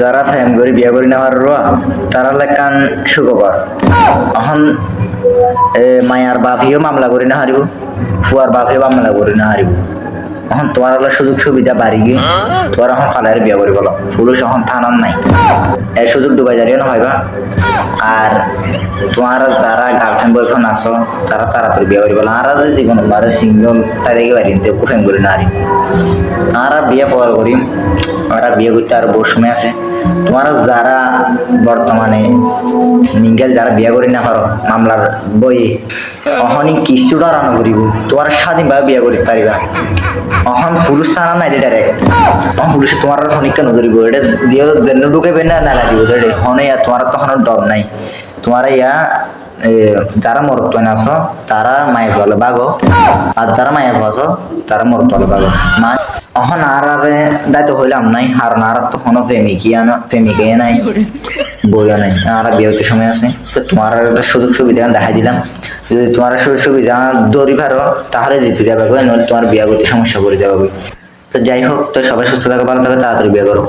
যারা ফ্যাম করে, বিয়া করে নেওয়ার রোয়া, তারা লেখান সুখবর এখন মায়ার বাপিও মামলা করে না হারিব, ফুয়ার বাপিও মামলা করে না হারিব। এখন তোমার হলো সুযোগ সুবিধা বাড়ি গিয়ে তোমার এখন খালার বিয়া করি বলো পুরুষ এখন থানার নাই। এই সুযোগ ডুবাই যাবে না হয়বা আর তোমার যারা গার্লফ্রেন্ড বয়ফ্রেন্ড আছো তারা তাড়াতাড়ি বিয়ে করি বলো আর যদি কোনো মারে সিঙ্গল তাদেরকে বাড়ি নিতে কুফেন করি না আর। আর বিয়ে পড়া করি আর বিয়ে করতে আর বহু সময় আছে। তোমার যারা বর্তমানে নিঙ্গেল যারা বিয়া করি না পারো মামলার বই, অহনি কিছুটা রান্না করিব। তোমার স্বাধীনভাবে বিয়া করিতে পারিবা। অহন পুরুষ থানা নাই ডাইরেক্ট অহন পুরুষে তোমার খনিকা নজরিব এটা দিয়ে ঢুকে বেনা না লাগিব হনে তোমার তখন ডর নাই। তোমার ইয়া যারা মরত্বনে আছো তারা বাগো। আর যারা তারা মা অহন আর আর দায়িত্ব হইলাম নাই আর না তো কোনো নাই নাই। আর সময় আছে। তো তোমার একটা সুযোগ সুবিধা দেখাই দিলাম। যদি তোমার সুযোগ সুবিধা দৌড়ি পারো তাহলে দিতে যাবে গো, নইলে তোমার বিয়ে করতে সমস্যা করে গো। তো যাই হোক তো সবাই সুস্থ থাকো ভালো থাকো তাড়াতাড়ি বিয়ে করো